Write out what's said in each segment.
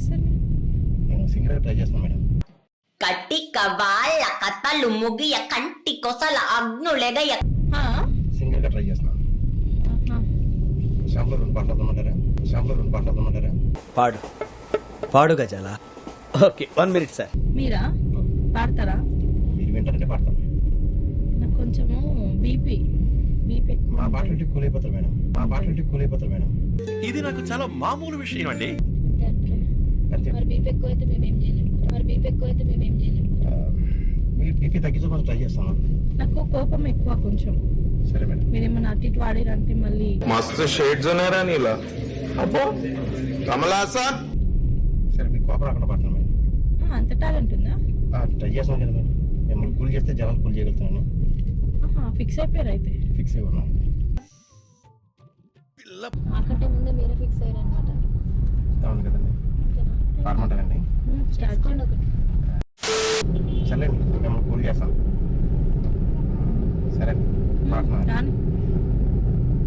Singer try చేస్తాను madam. కటిక వాళ్ళ కథలు ముగియ కంటి కొసల అగ్నులెగయ? సింగర్గా ట్రై చేస్తాను ఆహా. షాంపులో రెండు పాటలు వదలమంటారా షాంపులో రెండు పాటలు పాడు. పాడు గజాల? Okay one minute sir. మీరా? పాడతారా? మీరు వింటారంటే పాడతాను నాకు కొంచెము బీపీ బీపీ మా పాటలు వింటే కూల్ అయిపోతారు మేడం. మా పాటలు వింటే కూల్ అయిపోతారు మేడం. ఇది నాకు చాలా మామూలు విషయం అండి. మరి బీపీ ఎక్కువ అయితే మేము ఏం మరి బీపీ అయితే మేము ఏం ట్రై చేస్తాను నాకు కోపం ఎక్కువ కొంచెం. సరే మేడం. మీరేమన్నా అటు ఇటు వాడారంటే మళ్ళీ మస్తు షేడ్స్ ఉన్నారా నీలా. అబ్బో కమలాసా సరే మీకు కోపం రాకుండా పట్టండి మేడం. అంత టాలెంట్ ఉందా? ట్రై చేస్తాను కదా మేడం. మిమ్మల్ని కూల్ చేస్తే జనాలు కూల్ చేయగలుగుతాను ఫిక్స్ అయిపోయారు అయితే. ఫిక్స్ అయి ఉన్నాను అక్కడే ముందే మీరే ఫిక్స్ అయ్యారు అనమాట అవును కదండి. పాడమంటారండి స్టార్ట్ చేసుకోండి ఒకటి సరే మిమ్మల్ని కూల్ చేస్తాను సరే పాడుతున్నాను కానీ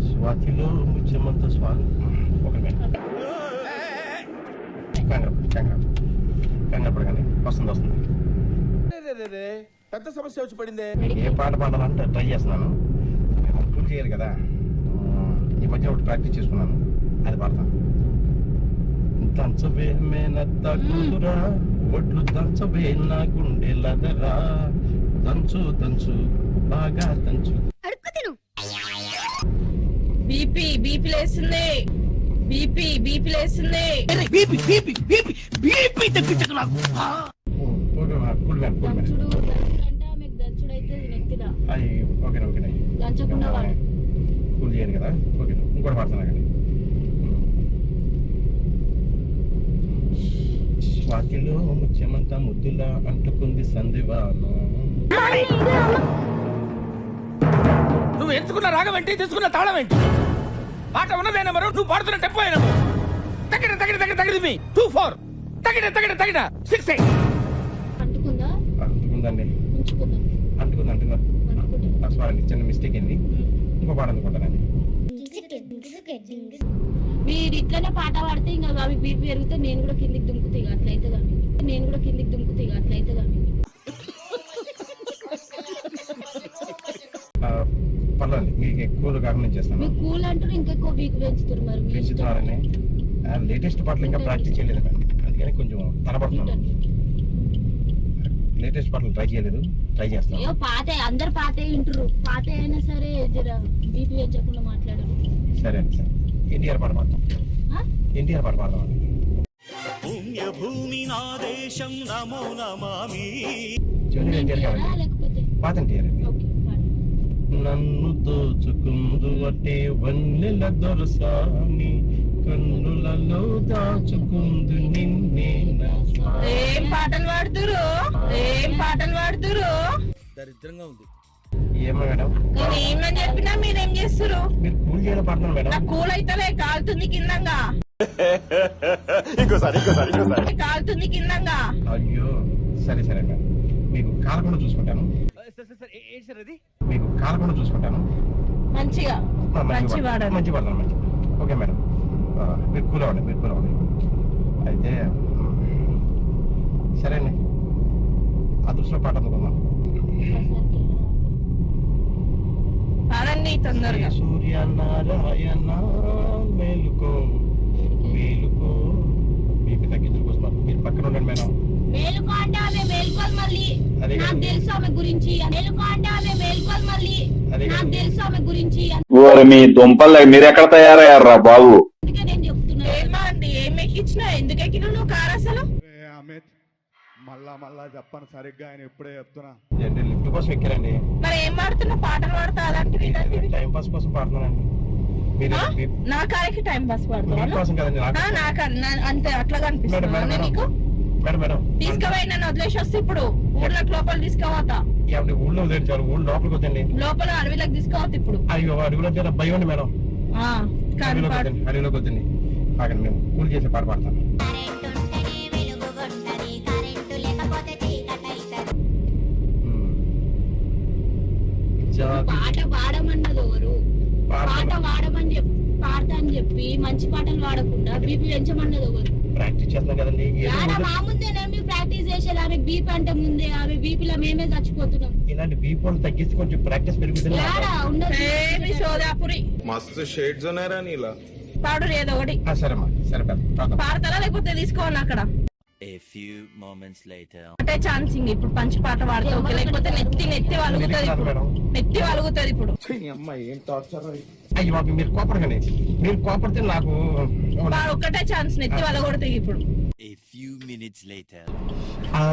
స్వాతిలో ముత్యమంత స్వామి ఒక మినిట్ కంగారు కంగారు. కంగారు పడకండి వస్తుంది వస్తుంది. పెద్ద సమస్య వచ్చి పడిందే. ఏ పాట పాడాలంటే ట్రై చేస్తున్నాను. పూర్తి చేయాలి కదా. ఈ మధ్య ఒకటి ప్రాక్టీస్ చేసుకున్నాను. అది పాడతాను. దంచవే మేనత్త కూతురా ఒడ్లు దంచవే నా గుండెలదరా దంచు దంచు బాగా దంచు బీపీ బీపీ లేస్తుంది. బీపీ బీపీ లేస్తుంది. Okay cool ma'am cool ma'am దంచుడు దంచుడంటే ఆమెకు దంచుడు అయితే ఓకే ఓకే దంచకుండా కూల్ కదా? ఓకే ఇంకోటి పాడుతున్నా స్వాతిలో ముత్యమంతా ముద్దులా అంటుకుంది సంధివాను నువ్వు ఎంచుకున్న రాగం ఏంటి? తీసుకున్న తాళం ఏంటి? పాట ఉన్నదే నెంబరు? నువ్వు పాడుతున్న టెంపో అయినా తగిన తగిన తగిన తగిన మీ. టూ ఫోర్ తగిన తగిన తగిన. సిక్స్ ఎయిట్ అంటుకుందా? అంటుకుందండి. అంటుకుంది అంటుకుంది. సారీ చిన్న మిస్టేక్ అయింది ఇంకో పాట అనుకుంటానండి మీరు ఇట్లనే పాట పాడితే ఇంకా అవి బీపీ పెరిగితే నేను కూడా కిందికి దుంకుతా ఇక అట్లయితే కానీ నేను కూడా కిందికి దుంకుతా ఇక అట్లయితే కానీ పర్లేదు మీకు ఎక్కువ చేస్తాను. కూల్ అంటారు ఇంకెక్కువ బీపీ పెంచుతారు మరి మీ ఇష్టం. పెంచుతున్నారని లేటెస్ట్ పాటలు ఇంకా ప్రాక్టీస్ చేయలేదు. మేడం అందుకని కొంచెం తడబడుతున్నాను లేటెస్ట్ పాటలు ట్రై చేయలేదు. ట్రై చేస్తాను అయ్యో పాత అందరు పాతే వింటారు పాత అయినా సరే జర బీపీ పెంచకుండా మాట్లాడరు సరే అండి సరే. ఎన్టీఆర్ పాట పాడతాం? ఎన్టీఆర్ పాట పాడదాం. అండి పుణ్యభూమి నా దేశం నమో నమామి. ఎన్టీఆర్ పాత ఎన్టీఆర్. నన్ను దోచుకుందు అటే వన్నెల దొరసాని కన్నులలో దాచుకుందు నిన్నే. ఏం పాటలు పాడుతురు? ఏం పాటలు పాడుతురు? దరిద్రంగా ఉంది. ఏమో మేడం. నేను ఏమని చెప్పినా మీరేం చేస్తురు? మీరు కూల్ చేయడం పాడుతున్నారు మేడం. నాకు కూల్ అయితలే కాలుతుంది కిందంగా. ఇంకోసారి ఇంకోసారి ఇంకోసారి. కాలుతుంది కిందంగా. అయ్యో సరే సరే మేడం. మీకు కాలకుండా చూసుకుంటాను. మీకు కాలకుండా మంచిగా మంచి పాడ- వాడాలి మంచి పడతాను మంచి ఓకే మేడం. మీరు మీరు కూల్ అవ్వండి. అయితే సరే అండి అదృష్టం పాట అందుకుందాం సూర్య నారాయణ మేలుకో మేలుకో. మీకు తగ్గించుకు వస్తున్నారు మీరు పక్కన ఉండండి మేడం. మేలుకో అంటే ఆమె మేలుకోదు మళ్ళీ. అదే నాకు. తెలుసు ఆమె గురించి. మేలుకో అంటే ఆమె మేలుకోదు మళ్ళీ. నాకు తెలుసు ఆమె గురించి. మీ దుంపలు మీరెక్కడ తయారయ్యారా బాబు? అందుకే నేను చెప్తున్నా. ఏమా అండి ఏం ఎక్కించినా ఎందుకు ఎక్కినా నువ్వు కారు అసలు అమిత్ మళ్ళా మళ్ళా చెప్పను సరిగ్గా ఆయన ఇప్పుడే చెప్తున్నా. లిఫ్ట్ కోసం ఎక్కారండి? మరి ఏం పాడుతున్నావు పాటలు పాడతా అలాంటివి టైం పాస్ కోసం పాడుతున్నానండి. నా కారికి టైం పాస్ పాడుతున్నాను అంతే అట్లా కనిపిస్తుంది. నీకు? తీసుకుపోయి నన్ను వదిలేసి వస్తే ఇప్పుడు ఊర్లోకి లోపల తీసుకోవతా ఊళ్ళో వదిలేండి చాలు. ఊళ్ళో లోపలికి వద్దండి లోపల అడవిలోకి తీసుకోవద్దు ఇప్పుడు. అయ్యో అడవిలో జర భయం మేడం. అడవిలోకి పాడు వద్దండి అడవిలోకి వద్దండి ఆగండి మేము కూల్ చేసే పాట. జాతి పాట పాడమన్నది ఎవరు? పాట. పాడమని చెప్పి పాడతా అని చెప్పి మంచి పాటలు పాడకుండా బీపీ పెంచమన్నది ఎవరు? ప్రాక్టీస్ చేస్తున్నాం కదండి ముందేనా? ప్రాక్టీస్ చేసేది ఆమె బీపీ అంటే ముందే ఆమె బీపీలో మేమే చచ్చిపోతున్నాం. ఇలాంటి బీపోల్ తగ్గిస్తే కొంచెం ప్రాక్టీస్ పెరుగుతుంది. మస్తు షేడ్స్ ఉన్నాయరా నీలా. పాడు ఏదో ఒకటి. సరే పాడదాం. పాడతారా లేకపోతే తీసుకోవాలి అక్కడ? A few moments later. ఒకటే ఛాన్సింగ్ ఇప్పుడు పంచి పాట పాడతావు ఓకే లేకపోతే నెత్తి నెత్తి వలుగుతుంది ఇప్పుడు. నెత్తి వలుగుతుంది ఇప్పుడు. అమ్మాయి ఏం టార్చర్ అయ్యి బాబు మీరు కోపడగానే మీరు కోపడితే నాకు ఒక్కటే ఛాన్స్ నెత్తి వలగొడుతుంది ఇప్పుడు. A few minutes later. ఆ,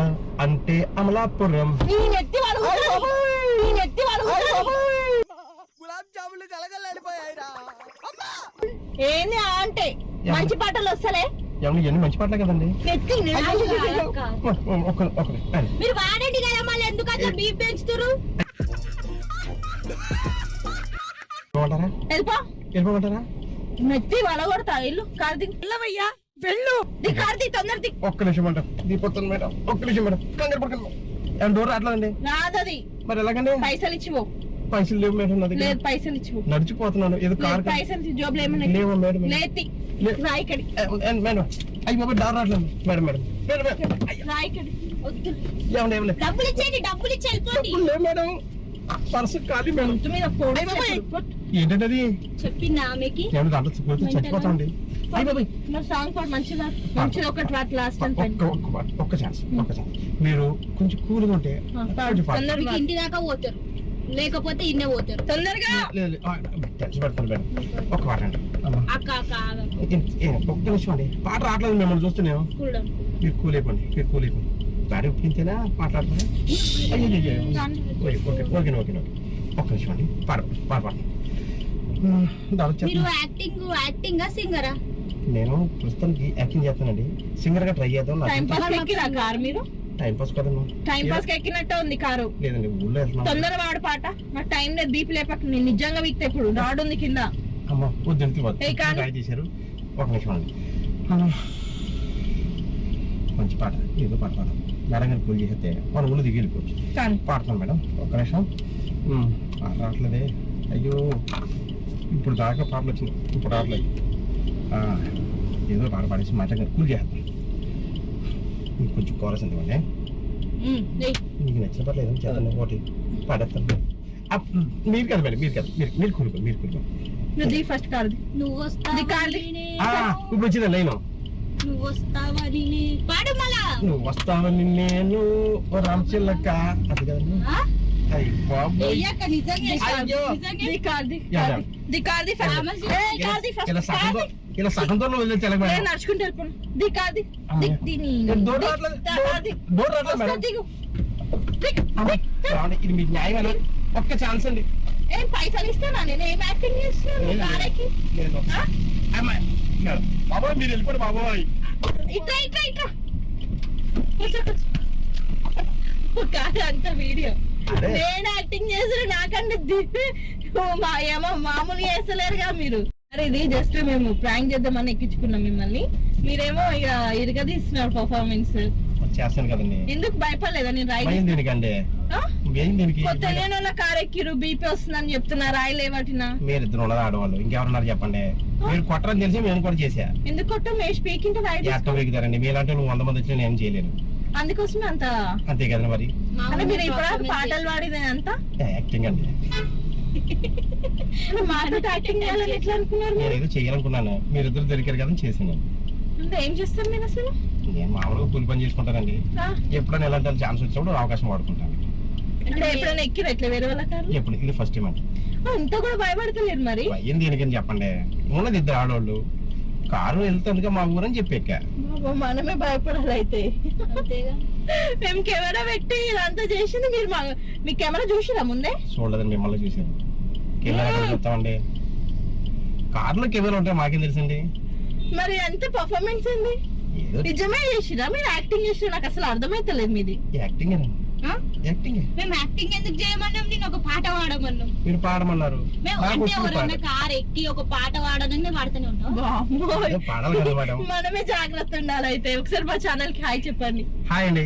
అంటే అమలాపురం. ఈ నెత్తి ఈ నెత్తి వలుగుతుంది ఏంది అంటే? మంచి పాటలు వస్తలే? ఏమన్నా ఇవన్నీ మంచి పాటలే కదండి? మీరు వాడండి కదా మళ్ళీ ఎందుకు అట్లా బీపీ పెంచుతారు వెళ్ళిపోమంటారా? వెళ్ళిపో. వెళ్ళిపోమంటారా? నెత్తి వలగొడతా ఇల్లు కార్తీక్ వెళ్ళవయ్యా వెళ్ళు. ది కార్తీక్ తొందర ఒక్క నిమిషం మేడం దీపోతుంది మేడం ఒక్క నిమిషం మేడం. కంగారు పడకండి. ఏమన్నా దూరం రావట్లేదండి. రాదది. మరి ఎలాగండి? పైసలు ఇచ్చిపో. పైసలు లేవు మేడం నా దగ్గర. లేదు పైసలు ఇచ్చిపో. నడిచిపోతున్నాను. ఏదో లేదు కార్ పైసలు జోబులు ఏమన్నా లేవా మేడం. లేతి. లే- మేడం. అయ్యి బాబు దారి రావట్లేదు. Madam madam. Madam madam. వద్దు. ఏమండి డబ్బులు ఇచ్చేయండి డబ్బులు ఇచ్చి వెళ్ళిపోండి. లేవు మేడం. పర్సు ఖాళీ మేడం. మీద అయ్య బాబాయ్. ఏంటంటే అది చెప్పింది ఆమెకి. దాంట్లో అని ఒక్క ఛాన్స్ ఛాన్స్ మీరు కొంచెం కూల్గా ఉంటే ఇంటి దాకా పోతారు. లేకపోతే ఇన్నే పోతారు. తొందరగా! పెడతాను మేడం. ఒక్క నిమిషం అండి. పాట రావట్లేదు మిమ్మల్ని చూస్తున్నాం మీరు కూల్ అయిపోండి మీరు కూల్ అయిపోండి. గాడి ఒప్పించేనా? మాట్లాడుతున్నా ఓకే ఓకే ఓకే ఓకే. ఒక్క నిమిషం అండి. పాడ పాడ మీరు యాక్టింగ్ యాక్టింగ్ సింగరా నేను ప్రస్తుతానికి యాక్టింగ్ చేస్తానండి. సింగర్గా ట్రై చేద్దాం టైం పాస్ ఎక్కిరా కారు మీరు? టైం పాస్ కదమ్మా టైం పాస్ ఎక్కినట్టే ఉంది కారు. లేదండి ఊళ్ళో వెళ్తున్నాం. తొందర వాడు పాట. నాకు టైం లేదు బీపీ లేపక నేను నిజంగా వీక్తే ఇప్పుడు. రాడ్ ఉంది కింద. అమ్మ వద్దు ఇంటికి వద్దు. ఏ కాదు. ట్రై చేశారు ఒక నిమిషం అండి. మంచి పాట. ఏదో పాట పాడ మేడం గారు కూల్ చేస్తే మన ఊళ్ళో దిగి వెళ్ళిపోవచ్చు. పాడుతున్నాను మేడం. ఒక్క నిమిషం. రావట్లేదే అయ్యో ఇప్పుడు దాకా పాటలు వచ్చింది ఇప్పుడు రావట్లేదు. ఆ, ఏదో పాట పాడేసి మాట కూల్ చేస్తాం మీకు కొంచెం కోరస్ ఏయ్. మీకు నచ్చిన పాటలు ఏదైనా చేస్తాను. ఒకటి పాడేస్తాను. అప్, మీరు కదా మేడం మీరు కదా. మీరు మీరు కూలిపో మీరు కూలిపో నువ్వు ఫస్ట్ కాదు కాదు. వస్తావని ఇప్పుడు వచ్చింది లైన్? నువ్వు వస్తావని నే- పాడు మళ్ళా. నువ్వు వస్తావని నేను ఓ రామచిల్లక్క అది కదండి. ఆ? అయ్యి బాబు ఎయ్యక్క నిజంగా అయ్యో. నిజంగా ది కాదు ది యా, కాదు ది కాదు ది ఫస్ట్ రామసి- ఏయ్, కాదు ది ఫస్ట్ ఇలా సగంతో కాదు ఇలా సగంతో వదిలేసి ఏ వెళ్ళిపోయాను నడుచుకుంటూ వెళ్ళిపోను ది కాదు ది అమ్మయ్య. ది నీ ఏ, డోర్ రావట్లేదు, డోర్- ది డోర్ రావట్లేదు మేడం. వస్తా, దిగు దిగు. అమ్మ, ఏమండి, ఇది మీకు న్యాయం ఒక్క ఛాన్స్ అండి ఏం పైసలు ఇస్తానా నేను ఏం యాక్టింగ్ చేస్తున్నాను లేదు. కారెక్కి లేదు. ఆ? అమ్మ, మేడం, బాబోయ్ మీరు వెళ్ళిపోండి బాబోయ్ ఇట్లా ఇట్లా ఇట్లా కూర్చో, కూర్చో. కాదు అంత వీడియో అదే. నేను యాక్టింగ్ చేసిన నాకంటే మా ఏమో చేస్తలేరుగా మీరు. ఇది జస్ట్ మేము ప్రాంక్ చేద్దామని ఎక్కించుకున్నాం మిమ్మల్ని. మీరేమో ఇక ఇరగదీస్తున్నారు పర్ఫార్మెన్స్ చేస్తాను కదండి. ఎందుకు భయపడలేదా? నేను రాయి భయం దేనికండి? ఏం దీనికి? కొత్త తెలియని వాళ్ళ కారు ఎక్కిరు బీపీ వస్తుందని చెప్తున్నా మీరిద్దరు ఉన్నది ఆడవాళ్ళు. ఇంకెవరున్నారు చెప్పండి. మీరు కొట్టరని తెలిసి మేము కూడా చేసా ఎందుకు కొట్టు? మే స్పీకింగ్ రాయి ఎట్టం వెగుతారండి మీలాంటి వంద మంది వచ్చినా నేను చేయలేను. అందుకోసమే అంత అంతే కదండి మరి? అంటే మీరు ఇప్పుడు పాటలు పాడేది అంతా యాక్టింగ్ అండి మాతో యాక్టింగ్ చేయాలని ఎట్లా అనుకున్నారు నేను మీరు? ఏదో చేయాలనుకున్నాను. మీరిద్దరు దొరికారు కదా చేసాను ఏం చేస్తారు మీరు అసలు? నేను మామూలుగా కూలి పని చేసుకుంటానండి. ఆ? ఎప్పుడైనా ఎలాంటి ఛాన్స్ వచ్చినప్పుడు అవకాశం వాడుకుంటాను. అంటే ఎప్పుడైనా ఎక్కిరు ఎట్లా వేరే వాళ్ళ కారు ఎప్పుడు ఇది ఫస్ట్ టైం అండి ఇంత కూడా భయపడతలేరు మరి? దేనికని చెప్పండి. ఉన్నది ఇద్దరు ఆడవాళ్ళు కారు వెళ్తుందిగా మా ఊరని చెప్పి ఎక్కా బాబా, మనమే భయపడాలి అయితే అంతేగా. మేము కెమెరా పెట్టి ఇదంతా చేసింది మీరు మా కెమెరా చూసిరా ముందే? చూడలేదండి మిమ్మల్ని చూసాను కెమెరా చూస్తామండి? కార్లో కెమెరా ఉంటే మాకేం తెలుసండి? మరి అంత పర్ఫార్మెన్స్ ఏదో నిజమే చేసిరా? మీరు యాక్టింగ్ చేసిరా? నాకు అసలు అర్థమైతలేదు మీది. యాక్టింగ్ ఆ? యాక్టింగ్ మేము యాక్టింగ్ ఎందుకు చేయమన్నాం? నేను ఒక పాట పాడమన్నాం. మీరు పాడమన్నారు. మేము అంటే ఎవరైనా. కార్ ఎక్కి ఒక పాట పాడనని పాడుతూనే ఉంటాం మనమే జాగ్రత్త ఉండాలి అయితే. ఒకసారి మా ఛానల్కి హాయ్ చెప్పండి. హాయ్ అండి.